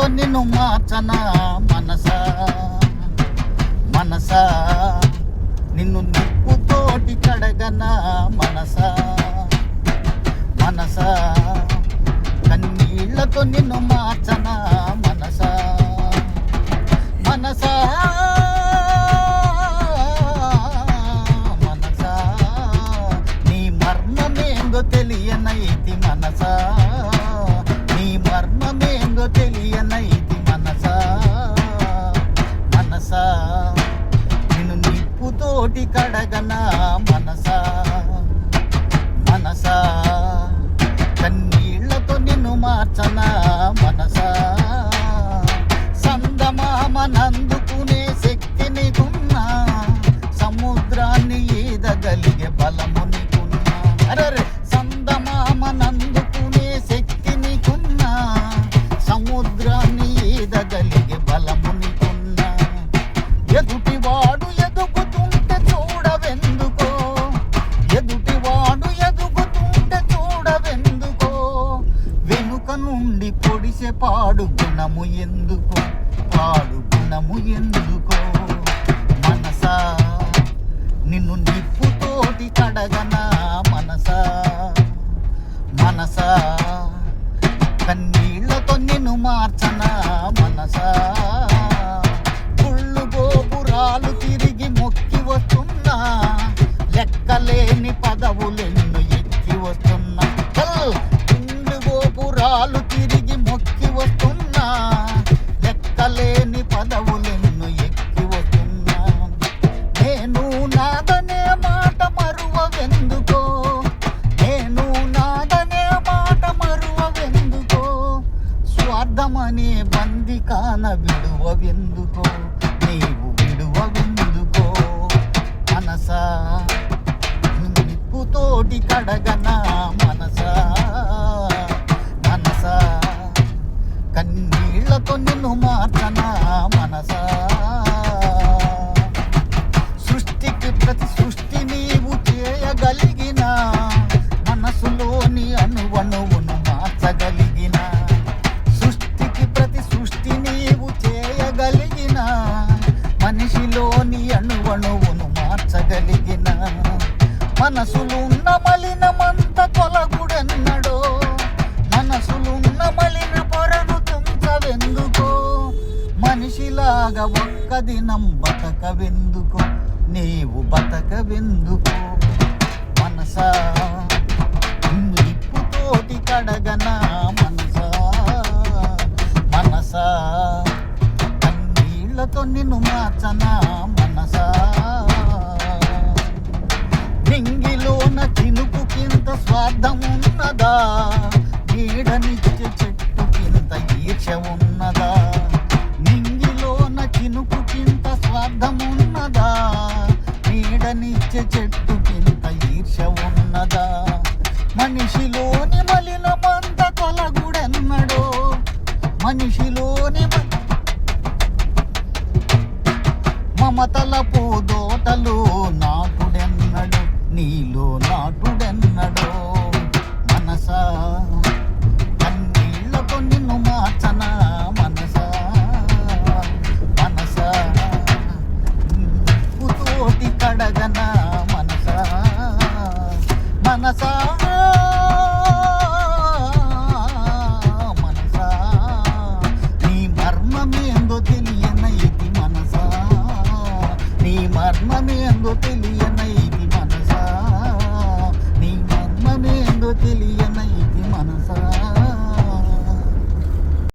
కన్నీళ్ళతో నిన్ను మార్చన మనసా? మనసా? నిన్ను నిప్పుతోటి కడగన మనసా? మనసా? కన్నీళ్ళతో నిన్ను మార్చన మనసా? మనసా? నిప్పుతోటి కడగన మనసా? మనసా? కన్నీళ్ళతో నిన్ను మార్చనా పాడు గుణము ఎందుకో పాడు గుణము ఎందుకు కాన విడువవెందుకో నీవు విడువవెందుకో మనసా? నిప్పుతోటి కడగనా మనసా? మనసా? కన్నీళ్ళతో నిన్ను మార్చనా మనసా? సృష్టికి ప్రతి సృష్టిని మనసులున్న మలినమంత తొలగుడెన్నడో? మనసులున్న మలిన పొరను తుంచవెందుకో? మనిషిలాగా ఒక్క దినం బతకవెందుకో? నీవు బతకవెందుకో? మనసా నిప్పుతోటి కడగన మనసా? మనసా కన్నీళ్ళతో నిన్ను మార్చనా మనసా? నింగిలోన చినుకు కింద స్వార్థం ఉన్నదా నీడనిచ్చే చెట్టు కింద ఈర్ష ఉన్నదా నింగిలోన చినుకు కింద స్వార్థం ఉన్నదా నీడనిచ్చే చెట్టు కింద ఈర్ష ఉన్నదా మనిషిలోని మలినమంత తొలగుడెన్నడో? మనిషిలోని మమతల పూదోటలు నా నీలో నాటుడెన్నడో మనసా? కన్నీళ్ళతో నిన్ను మార్చన మనసా? మనసా? ఉతోటి కడగన మనసా మనసా? మనసా?